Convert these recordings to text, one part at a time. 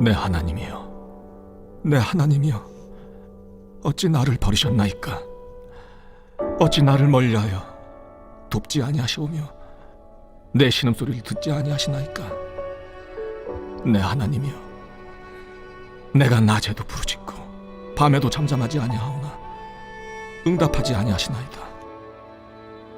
내 하나님이여, 내 하나님이여, 어찌 나를 버리셨나이까? 어찌 나를 멀리하여 돕지 아니하시오며 내 신음 소리를 듣지 아니하시나이까? 내 하나님이여, 내가 낮에도 부르짖고 밤에도 잠잠하지 아니하오나 응답하지 아니하시나이다.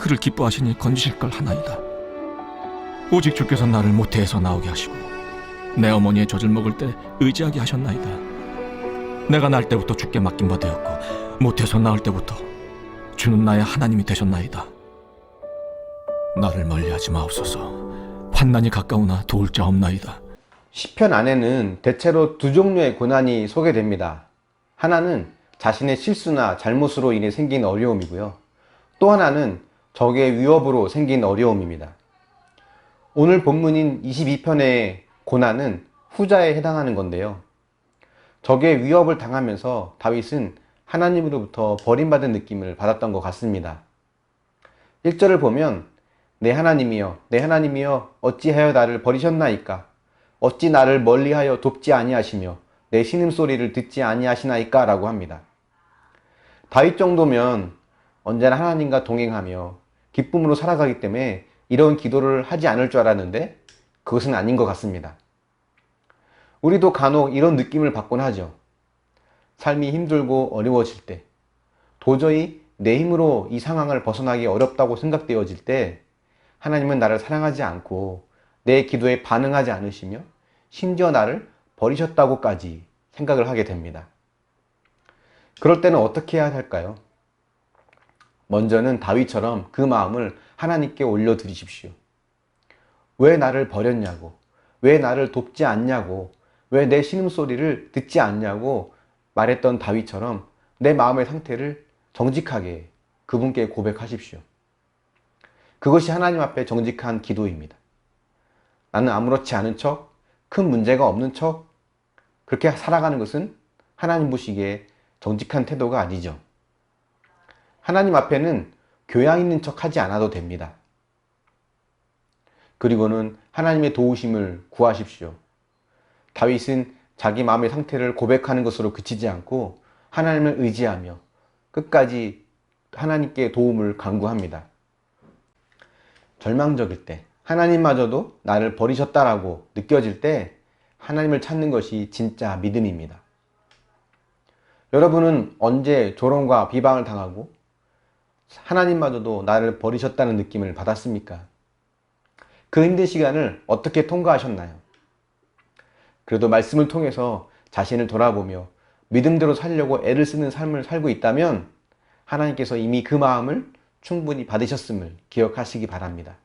그를 기뻐하시니 건지실 걸 하나이다. 오직 주께서 나를 모태에서 나오게 하시고 내 어머니의 젖을 먹을 때 의지하게 하셨나이다. 내가 날 때부터 주께 맡긴 바 되었고 모태에서 나올 때부터 주는 나의 하나님이 되셨나이다. 나를 멀리하지 마옵소서. 환난이 가까우나 도울 자 없나이다. 시편 안에는 대체로 두 종류의 고난이 소개됩니다. 하나는 자신의 실수나 잘못으로 인해 생긴 어려움이고요. 또 하나는 적의 위협으로 생긴 어려움입니다. 오늘 본문인 22편의 고난은 후자에 해당하는 건데요. 적의 위협을 당하면서 다윗은 하나님으로부터 버림받은 느낌을 받았던 것 같습니다. 1절을 보면 내 하나님이여 내 하나님이여 어찌하여 나를 버리셨나이까 어찌 나를 멀리하여 돕지 아니하시며 내 신음소리를 듣지 아니하시나이까 라고 합니다. 다윗 정도면 언제나 하나님과 동행하며 기쁨으로 살아가기 때문에 이런 기도를 하지 않을 줄 알았는데 그것은 아닌 것 같습니다. 우리도 간혹 이런 느낌을 받곤 하죠. 삶이 힘들고 어려워질 때, 도저히 내 힘으로 이 상황을 벗어나기 어렵다고 생각되어질 때, 하나님은 나를 사랑하지 않고 내 기도에 반응하지 않으시며 심지어 나를 버리셨다고까지 생각을 하게 됩니다. 그럴 때는 어떻게 해야 할까요? 먼저는 다윗처럼 그 마음을 하나님께 올려드리십시오. 왜 나를 버렸냐고, 왜 나를 돕지 않냐고, 왜 내 신음소리를 듣지 않냐고 말했던 다윗처럼 내 마음의 상태를 정직하게 그분께 고백하십시오. 그것이 하나님 앞에 정직한 기도입니다. 나는 아무렇지 않은 척, 큰 문제가 없는 척, 그렇게 살아가는 것은 하나님 보시기에 정직한 태도가 아니죠. 하나님 앞에는 교양 있는 척 하지 않아도 됩니다. 그리고는 하나님의 도우심을 구하십시오. 다윗은 자기 마음의 상태를 고백하는 것으로 그치지 않고 하나님을 의지하며 끝까지 하나님께 도움을 간구합니다. 절망적일 때, 하나님마저도 나를 버리셨다라고 느껴질 때 하나님을 찾는 것이 진짜 믿음입니다. 여러분은 언제 조롱과 비방을 당하고 하나님마저도 나를 버리셨다는 느낌을 받았습니까? 그 힘든 시간을 어떻게 통과하셨나요? 그래도 말씀을 통해서 자신을 돌아보며 믿음대로 살려고 애를 쓰는 삶을 살고 있다면 하나님께서 이미 그 마음을 충분히 받으셨음을 기억하시기 바랍니다.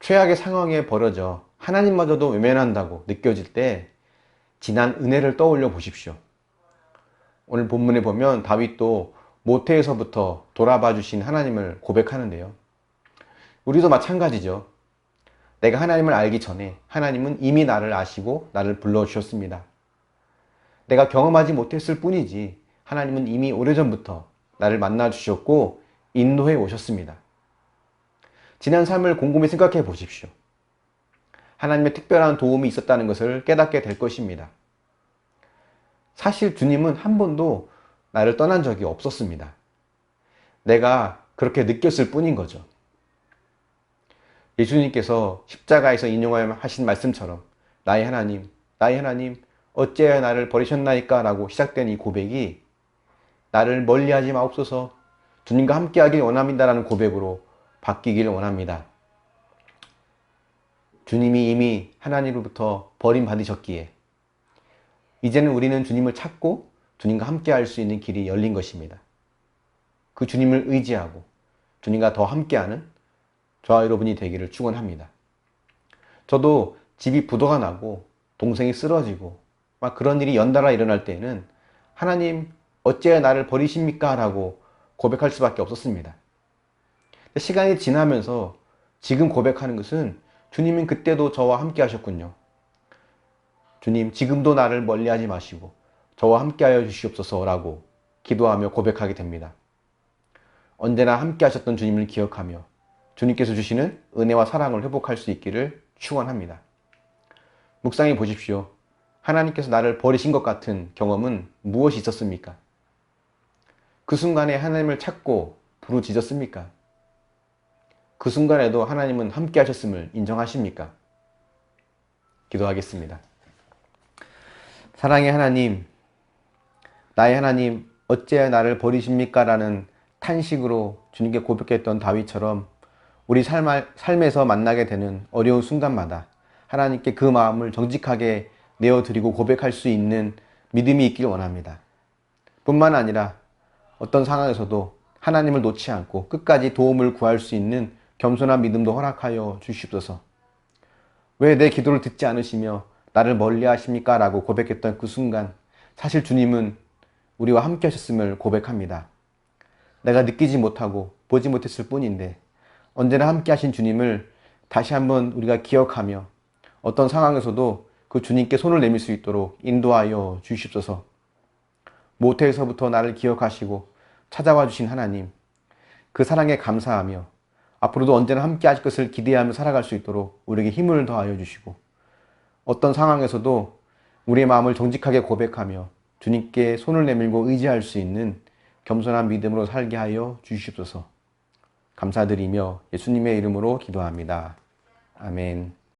최악의 상황에 벌어져 하나님마저도 외면한다고 느껴질 때 지난 은혜를 떠올려 보십시오. 오늘 본문에 보면 다윗도 모태에서부터 돌아봐 주신 하나님을 고백하는데요. 우리도 마찬가지죠. 내가 하나님을 알기 전에 하나님은 이미 나를 아시고 나를 불러주셨습니다. 내가 경험하지 못했을 뿐이지 하나님은 이미 오래전부터 나를 만나 주셨고 인도해 오셨습니다. 지난 삶을 곰곰이 생각해 보십시오. 하나님의 특별한 도움이 있었다는 것을 깨닫게 될 것입니다. 사실 주님은 한 번도 나를 떠난 적이 없었습니다. 내가 그렇게 느꼈을 뿐인 거죠. 예수님께서 십자가에서 인용하신 말씀처럼 나의 하나님, 나의 하나님, 어찌하여 나를 버리셨나이까? 라고 시작된 이 고백이 나를 멀리하지 마옵소서 주님과 함께하길 원합니다 라는 고백으로 바뀌길 원합니다. 주님이 이미 하나님으로부터 버림받으셨기에 이제는 우리는 주님을 찾고 주님과 함께 할 수 있는 길이 열린 것입니다. 그 주님을 의지하고 주님과 더 함께하는 저와 여러분이 되기를 축원합니다. 저도 집이 부도가 나고 동생이 쓰러지고 막 그런 일이 연달아 일어날 때에는 하나님 어찌하여 나를 버리십니까? 라고 고백할 수밖에 없었습니다. 시간이 지나면서 지금 고백하는 것은 주님은 그때도 저와 함께 하셨군요. 주님, 지금도 나를 멀리 하지 마시고 저와 함께 하여 주시옵소서라고 기도하며 고백하게 됩니다. 언제나 함께 하셨던 주님을 기억하며 주님께서 주시는 은혜와 사랑을 회복할 수 있기를 축원합니다. 묵상해 보십시오. 하나님께서 나를 버리신 것 같은 경험은 무엇이 있었습니까? 그 순간에 하나님을 찾고 부르짖었습니까? 그 순간에도 하나님은 함께 하셨음을 인정하십니까? 기도하겠습니다. 사랑의 하나님, 나의 하나님, 어찌하여 나를 버리십니까? 라는 탄식으로 주님께 고백했던 다윗처럼 우리 삶, 삶에서 만나게 되는 어려운 순간마다 하나님께 그 마음을 정직하게 내어드리고 고백할 수 있는 믿음이 있길 원합니다. 뿐만 아니라 어떤 상황에서도 하나님을 놓지 않고 끝까지 도움을 구할 수 있는 겸손한 믿음도 허락하여 주시옵소서. 왜 내 기도를 듣지 않으시며 나를 멀리 하십니까? 라고 고백했던 그 순간 사실 주님은 우리와 함께 하셨음을 고백합니다. 내가 느끼지 못하고 보지 못했을 뿐인데 언제나 함께 하신 주님을 다시 한번 우리가 기억하며 어떤 상황에서도 그 주님께 손을 내밀 수 있도록 인도하여 주시옵소서. 모태에서부터 나를 기억하시고 찾아와 주신 하나님, 그 사랑에 감사하며 앞으로도 언제나 함께 하실 것을 기대하며 살아갈 수 있도록 우리에게 힘을 더하여 주시고 어떤 상황에서도 우리의 마음을 정직하게 고백하며 주님께 손을 내밀고 의지할 수 있는 겸손한 믿음으로 살게 하여 주시옵소서. 감사드리며 예수님의 이름으로 기도합니다. 아멘.